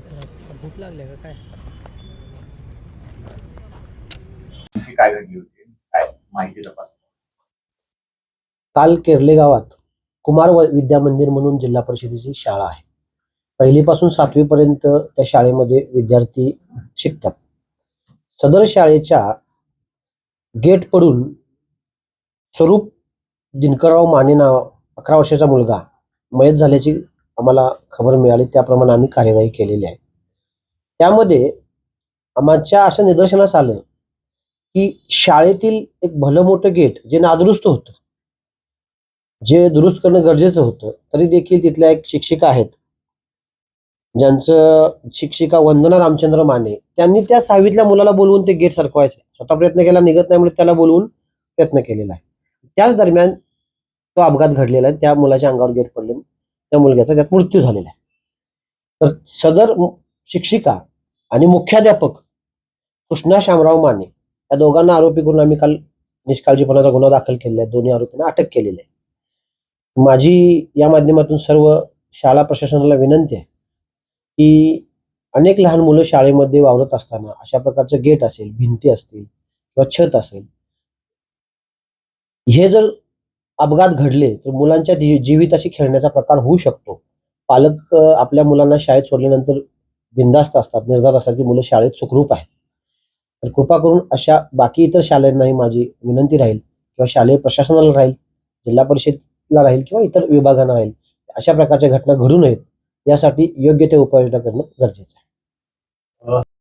भूक लागली का काय? नेमकी काय घडली होती? काय माहिती तपास काल केर्ले गावात कुमार विद्या मंदिर म्हणून जिल्हा परिषदेची शाळा आहे. पहिलीपासून सातवीपर्यंत त्या शाळेमध्ये विद्यार्थी शिकतात. सदर शाळेच्या गेट पडून स्वरूप दिनकरराव माने नाव अकरा वर्षाचा मुलगा मयत झाल्याची आम्हाला खबर मिळाली त्याप्रमाणे आम्ही कार्यवाही केलेली आहे. त्यामध्ये आमच्या असं निदर्शनास आलं की शाळेतील एक भलं मोठं गेट जे नादुरुस्त होतं जे दुरुस्त करणं गरजेचं होतं तरी देखील तिथल्या एक शिक्षिका आहेत. ज्यांचं शिक्षिका वंदना रामचंद्र माने त्यांनी त्या सहावीतल्या मुलाला बोलवून ते गेट सरकवायचं. स्वतः प्रयत्न केला निघत नाही म्हणून त्याला बोलवून प्रयत्न केलेला आहे. त्याच दरम्यान तो अपघात घडलेला आहे. त्या मुलाच्या अंगावर गेट पडले. त्या मुलग्याचा त्यात मृत्यू झालेला आहे. तर सदर शिक्षिका आणि मुख्याध्यापक कृष्णा शामराव माने या दोघांना आरोपी करून आम्ही काल निष्काळजीपणाचा गुन्हा दाखल केलेला आहे. दोन्ही आरोपींना अटक केलेली आहे. माझी या माध्यमातून सर्व शाळा प्रशासनाला विनंती आहे की अनेक लहान मुलं शाळेमध्ये वावरत असताना अशा प्रकारचं गेट असेल भिंती असतील किंवा छत असेल हे जर अपघात घडले तर मुलांच्या जी- जीविताशी खेळण्याचा प्रकार होऊ शकतो. पालक आपल्या मुलांना शाळेत सोडल्यानंतर बिंदास्त असतात निर्धार असतात की मुलं शाळेत सुखरूप आहेत. तर कृपा करून अशा बाकी इतर शाळांनाही माझी विनंती राहील किंवा शालेय प्रशासनाला राहील जिल्हा परिषदला राहील किंवा इतर विभागांना राहील अशा प्रकारच्या घटना घडू नयेत. यासाठी योग्य ते उपाययोजना करणं गरजेचं आहे.